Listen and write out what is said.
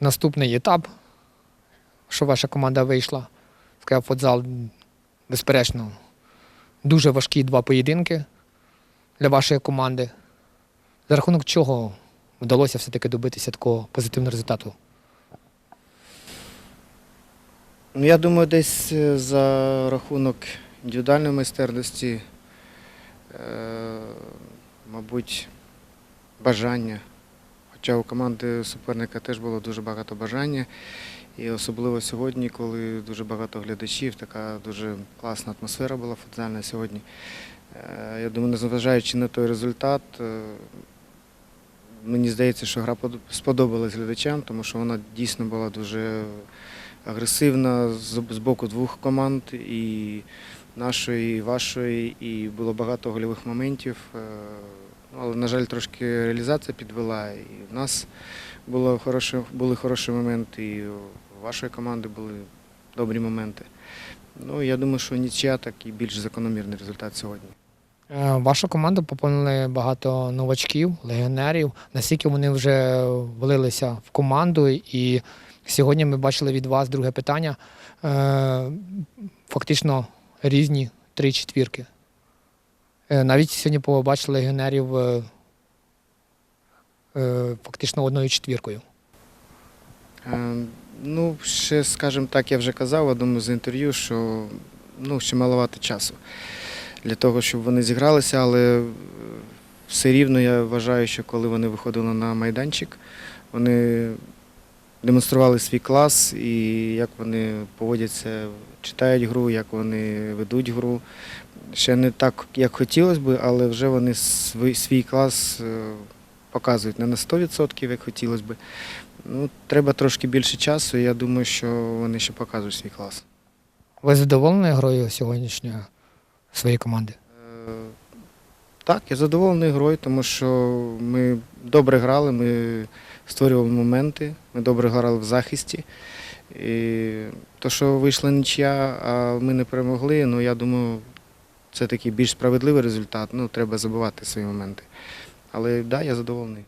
наступний етап, що ваша команда вийшла в КФ-футзал, безперечно, дуже важкі два поєдинки для вашої команди. За рахунок чого вдалося все-таки добитися такого позитивного результату? Ну, я думаю, десь е, за рахунок індивідуальної майстерності, е, мабуть, бажання. Хоча у команди суперника теж було дуже багато бажання. І особливо сьогодні, коли дуже багато глядачів, така дуже класна атмосфера була футзальна сьогодні. Е, Я думаю, незважаючи на той результат, е, мені здається, що гра сподобалась глядачам, тому що вона дійсно була дуже агресивна з боку двох команд, і нашої, і вашої, і було багато гольових моментів. Але, на жаль, трошки реалізація підвела. І в нас було хороше, були хороші моменти, і у вашої команди були добрі моменти. Ну, я думаю, що нічия так і більш закономірний результат сьогодні. Е, Ваша команда поповнили багато новачків, легіонерів. Наскільки вони вже влилися в команду, і сьогодні ми бачили від вас друге питання. Е, Фактично різні три четвірки. Е, Навіть сьогодні побачили легіонерів е, е, фактично одною четвіркою. Ну, ще, скажімо так, я вже казав одному з інтерв'ю, що ну, ще маловато часу для того, щоб вони зігралися, але все рівно я вважаю, що коли вони виходили на майданчик, вони демонстрували свій клас і як вони поводяться, читають гру, як вони ведуть гру. Ще не так, як хотілося б, але вже вони свій, клас е, показують не на 100%, як хотілося б. Ну, треба трошки більше часу, і я думаю, що вони ще покажуть свій клас. Ви задоволені грою сьогоднішньої своєї команди? Е, Так, я задоволений грою, тому що ми добре грали, ми створювали моменти, ми добре грали в захисті. І то, що вийшла нічия, а ми не перемогли, ну я думаю, це такий більш справедливий результат. Ну, треба забувати свої моменти. Але так, да, я задоволений.